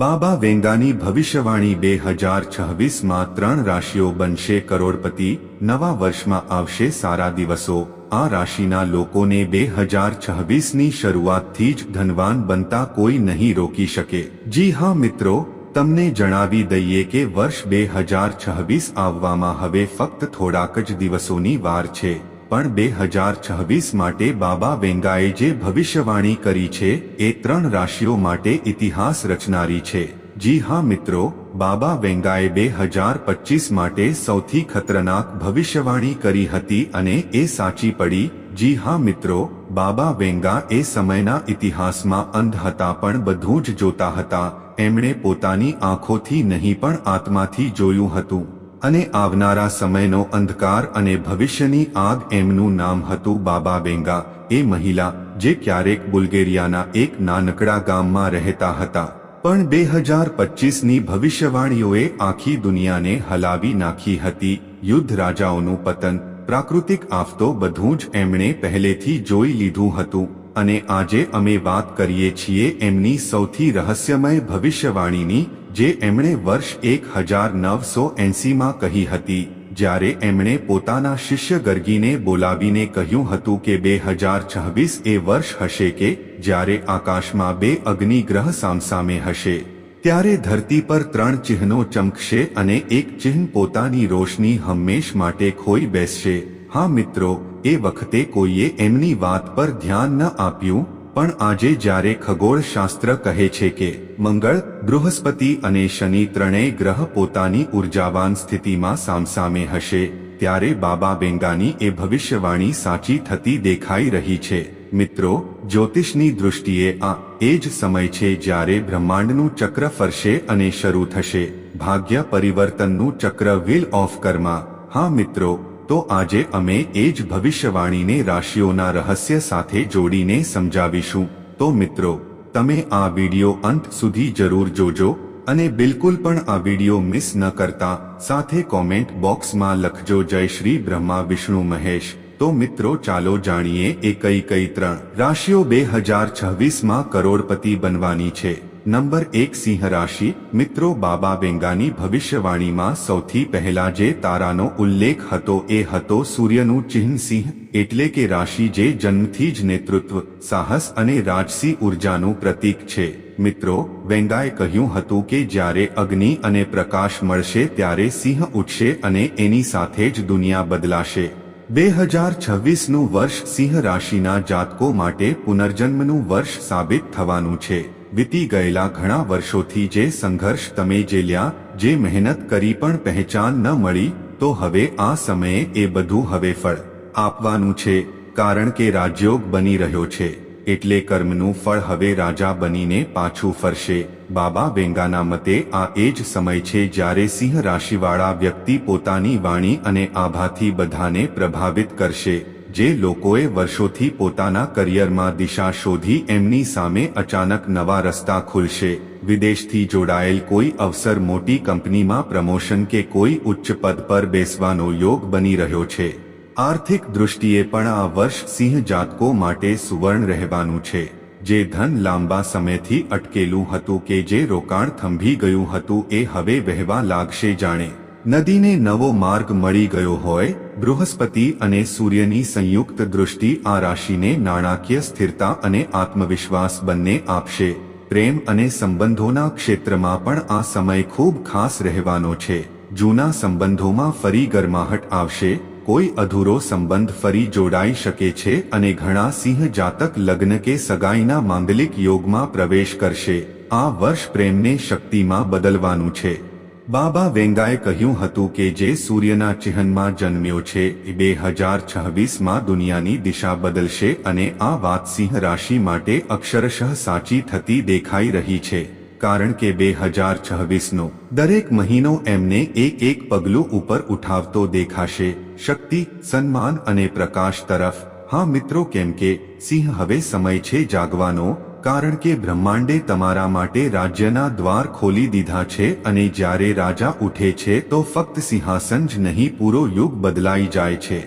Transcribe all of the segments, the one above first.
બાબા વેંગાની ભવિષ્યવાણી બે હજાર છવ્વીસમાં ત્રણ રાશિઓ બનશે. કરોડપતિ નવા વર્ષમાં આવશે. સારા દિવસો. આ રાશિના લોકોને બે હજાર છવ્વીસની શરૂઆતથી જ ધનવાન બનતા કોઈ નહીં રોકી શકે. જી હા મિત્રો, તમને જણાવી દઈએ કે વર્ષ બે હજાર છવ્વીસ આવવામાં હવે ફક્ત થોડાક જ દિવસોની વાર છે. પણ બે હજાર છવ્વીસ માટે બાબા વેંગાએ જે ભવિષ્યવાણી કરી છે, એ ત્રણ રાશિઓ માટે ઇતિહાસ રચનારી છે. જી હા મિત્રો, બાબા વેંગાએ બે હજાર પચીસ માટે સૌથી ખતરનાક ભવિષ્યવાણી કરી હતી અને એ સાચી પડી. જી હા મિત્રો, બાબા વેંગા એ સમયના ઇતિહાસમાં અંધ હતા પણ બધું જ જોતા હતા. એમણે પોતાની આંખોથી નહીં પણ આત્માથી જોયું હતું. અને આવનારા સમયનો અંધકાર અને ભવિષ્યની આગ એમનું નામ હતું બાબા બેંગા. એ મહિલા, જે ક્યારેક બુલ્ગેરિયાના એક નાનકડા ગામમાં રહેતા હતા. પણ બે હજાર પચીસની ભવિષ્યવાણીઓએ આખી દુનિયાને હલાવી નાખી હતી. યુદ્ધ રાજાઓનું પતન, પ્રાકૃતિક આફતો બધું જ એમણે પહેલેથી જોઈ લીધું હતું. અને આજે અમે વાત કરીએ છીએ એમની સૌથી રહસ્યમય ભવિષ્યવાણીની જે એમણે વર્ષ એક હજાર નવસો એંસીમાં કહી હતી, જ્યારે એમણે પોતાના શિષ્ય ગર્ગીને બોલાવીને કહ્યું હતું કે બે હજાર છવ્વીસ એ વર્ષ હશે કે જ્યારે આકાશમાં બે અગ્નિગ્રહ સામસામે હશે. ત્યારે ધરતી પર ત્રણ ચિહ્નો ચમકશે અને એક ચિહ્ન પોતાની રોશની હંમેશ માટે ખોઈ બેસશે. હા મિત્રો, એ વખતે કોઈએ એમની વાત પર ધ્યાન ન આપ્યું? પણ આજે જ્યારે ખગોળશાસ્ત્ર કહે છે કે મંગળ, બૃહસ્પતિ અને શનિ ત્રણેય ગ્રહ પોતાની ઉર્જાવાન સ્થિતિમાં સામસામે હશે, ત્યારે બાબા બેંગાની એ ભવિષ્યવાણી સાચી થતી દેખાઈ રહી છે. મિત્રો, જ્યોતિષની દૃષ્ટિએ આ એ જ સમય છે જ્યારે બ્રહ્માંડનું ચક્ર ફરશે અને શરૂ થશે. ભાગ્ય પરિવર્તનનું ચક્ર વિલ ઓફ કર્મા હા મિત્રો તો આજે અમે એ જ ભવિષ્યવાણીને રાશિઓના રહસ્ય સાથે જોડીને સમજાવીશું. તો મિત્રો, તમે આ વિડિયો અંત સુધી જરૂર જોજો અને બિલકુલ પણ આ વિડિયો મિસ ન કરતા, સાથે કોમેન્ટ બોક્સમાં લખજો જય શ્રી બ્રહ્મા વિષ્ણુ મહેશ. તો મિત્રો, ચાલો જાણીએ એ કઈ કઈ ત્રણ. રાશિઓ બે હજાર છવ્વીસમાં કરોડપતિ બનવાની છે. નંબર એક સિંહ રાશિ મિત્રો બાબા બેંગાની ભવિષ્યવાણીમાં સૌથી પહેલા જે તારાનો ઉલ્લેખ હતો એ હતો સૂર્યનું ચિહ્ન સિંહ, એટલે કે રાશિ જે જન્મથી જ નેતૃત્વ, સાહસ અને રાજસી ઉર્જાનું પ્રતીક છે. મિત્રો, વેંગાએ કહ્યું હતું કે જ્યારે અગ્નિ અને પ્રકાશ મળશે ત્યારે સિંહ ઉઠશે અને એની સાથે જ દુનિયા બદલાશે. બે હજાર છવ્વીસનું વર્ષ સિંહ રાશિના જાતકો માટે પુનર્જન્મનું વર્ષ સાબિત થવાનું છે. વીતી ગયેલા ઘણા વર્ષોથી જે સંઘર્ષ તમે જેલ્યા જે મહેનત કરી પણ પહેચાન ન મળી, તો હવે આ સમયે એ બધું હવે ફળ આપવાનું છે, કારણ કે રાજયોગ બની રહ્યો છે, એટલે કર્મનું ફળ હવે રાજા બનીને પાછું ફરશે. બાબા વેંગાના મતે આ એ જ સમય છે જ્યારે સિંહ રાશિવાળા વ્યક્તિ પોતાની વાણી અને આભાથી બધાને પ્રભાવિત કરશે. જે લોકોએ વર્ષોથી પોતાના કરિયરમાં દિશા શોધી એમની સામે અચાનક નવા રસ્તા ખુલશે. વિદેશથી જોડાયેલ કોઈ અવસર મોટી કંપનીમાં પ્રમોશન કે કોઈ ઉચ્ચ પદ પર બેસવાનો યોગ બની રહ્યો છે. આર્થિક દૃષ્ટિએ પણ આ વર્ષ સિંહ જાતકો માટે સુવર્ણ રહેવાનું છે. જે ધન લાંબા સમયથી અટકેલું હતું કે જે રોકાણ થંભી ગયું હતું એ હવે વહેવા લાગશે જાણે. નદીને નવો માર્ગ મળી ગયો હોય બૃહસ્પતિ અને સૂર્યની સંયુક્ત દૃષ્ટિ આ રાશિને નાણાકીય સ્થિરતા અને આત્મવિશ્વાસ બંને આપશે. પ્રેમ અને સંબંધોના ક્ષેત્રમાં પણ આ સમય ખૂબ ખાસ રહેવાનો છે. જૂના સંબંધોમાં ફરી ગરમાહટ આવશે, કોઈ અધૂરો સંબંધ ફરી જોડાઈ શકે છે અને ઘણા સિંહ જાતક લગ્ન કે સગાઈના માંગલિક યોગમાં પ્રવેશ કરશે. આ વર્ષ પ્રેમને શક્તિમાં બદલવાનું છે. બાબા વેંગાએ કહ્યું હતું કે જે સૂર્યના ચિહ્નમાં જન્મ્યો છે, એ બે હજાર છવ્વીસમાં દુનિયાની દિશા બદલશે અને આ વાત સિંહ રાશિ માટે અક્ષરશઃ સાચી થતી દેખાઈ રહી છે. કારણ કે બે હજાર છવ્વીસનો દરેક મહિનો એમને એક એક પગલું ઉપર ઉઠાવતો દેખાશે. શક્તિ, સન્માન અને પ્રકાશ તરફ. હા મિત્રો કેમ કે સિંહ હવે સમય છે જાગવાનો કારણ કે બ્રહ્માંડે તમારા માટે રાજ્યના દ્વાર ખોલી દીધા છે અને જ્યારે રાજા ઉઠે છે તો ફક્ત સિંહાસન જ નહીં, પૂરો યુગ બદલાઈ જાય છે.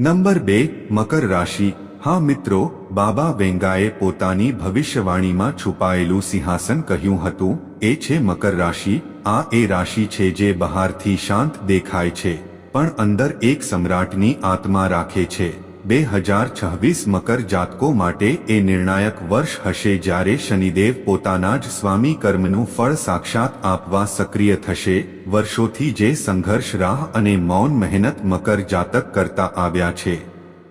નંબર બે, મકર રાશિ. હા, મિત્રો, બાબા વેંગાએ પોતાની ભવિષ્યવાણીમાં છુપાયેલું સિંહાસન કહ્યું હતું, એ છે મકર રાશિ. આ એ રાશિ છે જે બહારથી શાંત દેખાય છે, પણ અંદર એક સમ્રાટની આત્મા રાખે છે. બે હજાર છવ્વીસ મકર જાતકો માટે એ નિર્ણાયક વર્ષ હશે જ્યારે શનિદેવ પોતાના જ સ્વામી કર્મનું ફળ સાક્ષાત આપવા સક્રિય થશે. વર્ષોથી જે સંઘર્ષ, રાહ અને મૌન મહેનત મકર જાતક કરતા આવ્યા છે.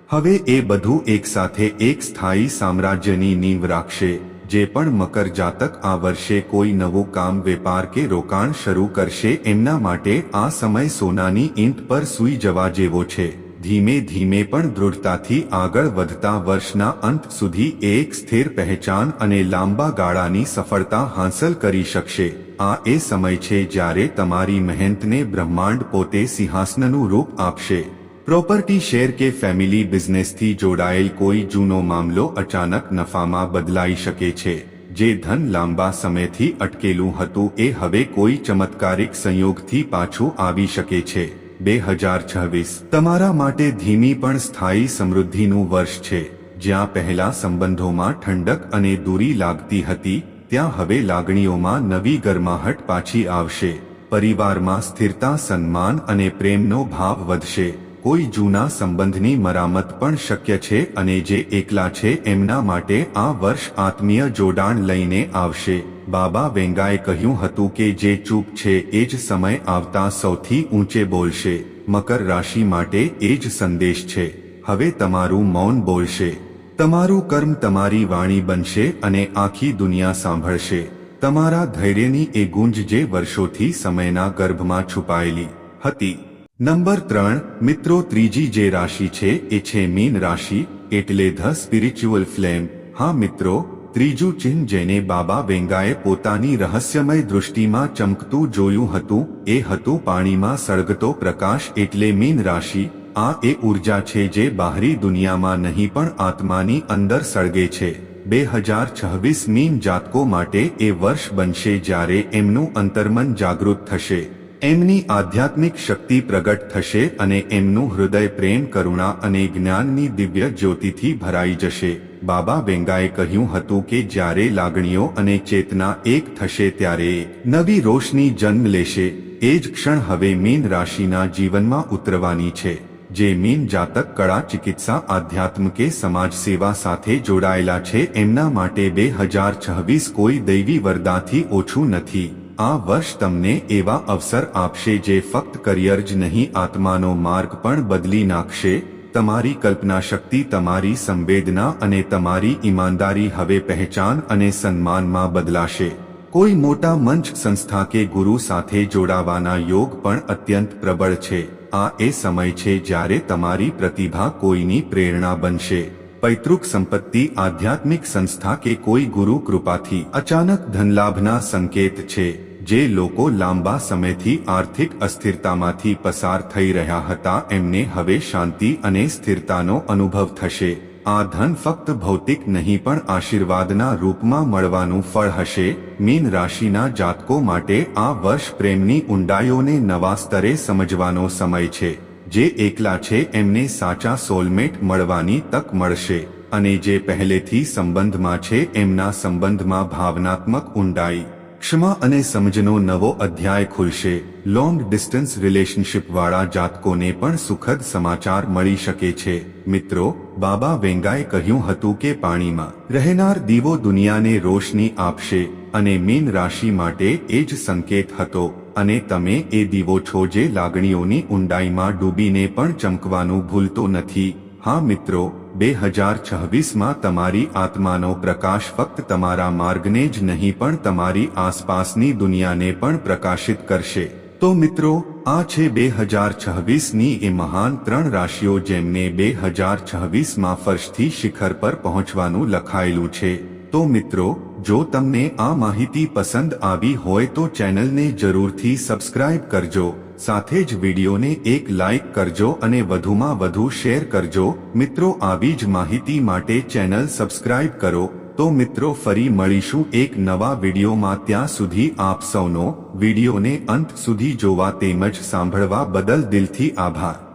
હવે એ બધું એકસાથે એક સ્થાયી સામ્રાજ્યની નીંવ રાખશે. જે પણ મકર જાતક આ વર્ષે કોઈ નવું કામ, વેપાર કે રોકાણ શરૂ કરશે, એમના માટે આ સમય સોનાની ઈંટ પર સૂઈ જવા જેવો છે. ધીમે ધીમે પણ દૃઢતાથી આગળ વધતા વર્ષના અંત સુધી એક સ્થિર પહેચાન અને લાંબા ગાળાની સફળતા હાંસલ કરી શકશે. આ એ સમય છે જ્યારે તમારી મહેનતને બ્રહ્માંડ પોતે સિંહાસનનું રૂપ આપશે. પ્રોપર્ટી શેર કે ફેમિલી બિઝનેસથી જોડાયેલ કોઈ જૂનો મામલો અચાનક નફામાં બદલાઈ શકે છે. જે ધન લાંબા સમયથી અટકેલું હતું એ હવે કોઈ ચમત્કારિક સંયોગથી પાછું આવી શકે છે. બે હજાર છવ્વીસ તમારા માટે ધીમી પણ સ્થાયી સમૃદ્ધિનું વર્ષ છે. જ્યાં પહેલા સંબંધોમાં ઠંડક અને દૂરી લાગતી હતી, ત્યાં હવે લાગણીઓમાં નવી ગરમાહટ પાછી આવશે. પરિવારમાં સ્થિરતા, સન્માન અને પ્રેમનો ભાવ વધશે. કોઈ જૂના સંબંધની મરામત પણ શક્ય છે અને જે એકલા છે એમના માટે આ વર્ષ આત્મીય જોડાણ લઈને આવશે. બાબા વેંગાએ કહ્યું હતું કે જે ચૂપ છે એ જ સમય આવતા સૌથી ઊંચે બોલશે. મકર રાશિ માટે એ જ સંદેશ છે. હવે તમારું મૌન બોલશે. તમારું કર્મ તમારી વાણી બનશે અને આખી દુનિયા સાંભળશે. તમારા ધૈર્યની એ ગુંજ જે વર્ષોથી સમયના ગર્ભમાં છુપાયેલી હતી. નંબર ત્રણ, મિત્રો ત્રીજી જે રાશિ છે, એ છે મીન રાશિ, એટલે ધ સ્પિરિચ્યુઅલ ફ્લેમ. હા, મિત્રો, ત્રીજું ચિહ્ન જેને બાબા વેંગાએ પોતાની રહસ્યમય દૃષ્ટિમાં ચમકતું જોયું હતું, એ હતું પાણીમાં સળગતો પ્રકાશ એટલે મીન રાશિ. આ એ ઊર્જા છે જે બહારી દુનિયામાં નહીં પણ આત્માની અંદર સળગે છે. બે હજાર છવ્વીસ મીન જાતકો માટે એ વર્ષ બનશે જ્યારે એમનું અંતર્મન જાગૃત થશે. એમની આધ્યાત્મિક શક્તિ પ્રગટ થશે અને એમનું હૃદય પ્રેમ, કરુણા અને જ્ઞાનની દિવ્ય જ્યોતિથી ભરાઈ જશે. બાબા બેંગાએ કહ્યું હતું કે જ્યારે લાગણીઓ અને ચેતના એક થશે ત્યારે નવી રોશની જન્મ લેશે. એ જ ક્ષણ હવે મીન રાશિના જીવનમાં ઉતરવાની છે. જે મીન જાતક કળા ચિકિત્સા આધ્યાત્મ કે સમાજ સેવા સાથે જોડાયેલા છે, એમના માટે બે હજાર છવ્વીસ કોઈ દૈવી વરદાથી ઓછું નથી. આ વર્ષ તમને એવા અવસર આપશે જે ફક્ત કરિયર જ નહીં, આત્માનો માર્ગ પણ બદલી નાખશે. તમારી કલ્પના શક્તિ, તમારી સંવેદના અને તમારી ઈમાનદારી હવે પહેચાન અને સન્માનમાં બદલાશે. કોઈ મોટા મંચ સંસ્થા કે ગુરુ સાથે જોડાવાના યોગ પણ અત્યંત પ્રબળ છે. આ એ સમય છે જ્યારે તમારી પ્રતિભા કોઈની પ્રેરણા બનશે. પૈતૃક સંપત્તિ, આધ્યાત્મિક સંસ્થા કે કોઈ ગુરુ કૃપાથી અચાનક ધનલાભના સંકેત છે. જે લોકો લાંબા સમયથી આર્થિક અસ્થિરતામાંથી પસાર થઈ રહ્યા હતા, એમને હવે શાંતિ અને સ્થિરતાનો અનુભવ થશે. આ ધન ફક્ત ભૌતિક નહીં, પણ આશીર્વાદના રૂપમાં મળવાનું ફળ હશે. મીન રાશિના જાતકો માટે આ વર્ષ પ્રેમની ઊંડાઈઓને નવા સ્તરે સમજવાનો સમય છે. જે એકલા છે, એમને સાચા સોલમેટ મળવાની તક મળશે. અને જે પહેલેથી સંબંધમાં છે, એમના સંબંધમાં ભાવનાત્મક ઊંડાઈ. ક્ષમા અને સમજનો નવો અધ્યાય ખુલશે. લોંગ ડિસ્ટન્સ રિલેશનશિપ વાળા જાતકોને પણ સુખદ સમાચાર મળી શકે છે. મિત્રો, બાબા વેંગાએ કહ્યું હતું કે પાણીમાં રહેનાર દીવો દુનિયાને રોશની આપશે અને મીન રાશિ માટે એ જ સંકેત હતો. અને તમે એ દીવો છો જે લાગણીઓની ઊંડાઈમાં ડૂબીને પણ ચમકવાનું ભૂલતો નથી. હા મિત્રો બે હજાર છવ્વીસમાં તમારી આત્માનો પ્રકાશ ફક્ત તમારા માર્ગને જ નહીં, પણ તમારી આસપાસની દુનિયાને પણ પ્રકાશિત કરશે. તો મિત્રો, આ છે બે હજાર છવ્વીસની એ મહાન ત્રણ રાશિઓ જેમને બે હજાર છવ્વીસમાં ફર્શથી શિખર પર પહોંચવાનું લખાયેલું છે. તો મિત્રો, જો તમને આ માહિતી પસંદ આવી હોય તો ચેનલને જરૂરથી સબસ્ક્રાઇબ કરજો. સાથે જ વિડીયોને એક લાઇક કરજો અને વધુમાં વધુ શેર કરજો. મિત્રો, આવી જ માહિતી માટે ચેનલ સબસ્ક્રાઇબ કરો. તો મિત્રો, ફરી મળીશું એક નવા વિડીયોમાં. ત્યાં સુધી આપ સૌનો વિડીયોને અંત સુધી જોવા તેમજ સાંભળવા બદલ દિલથી આભાર.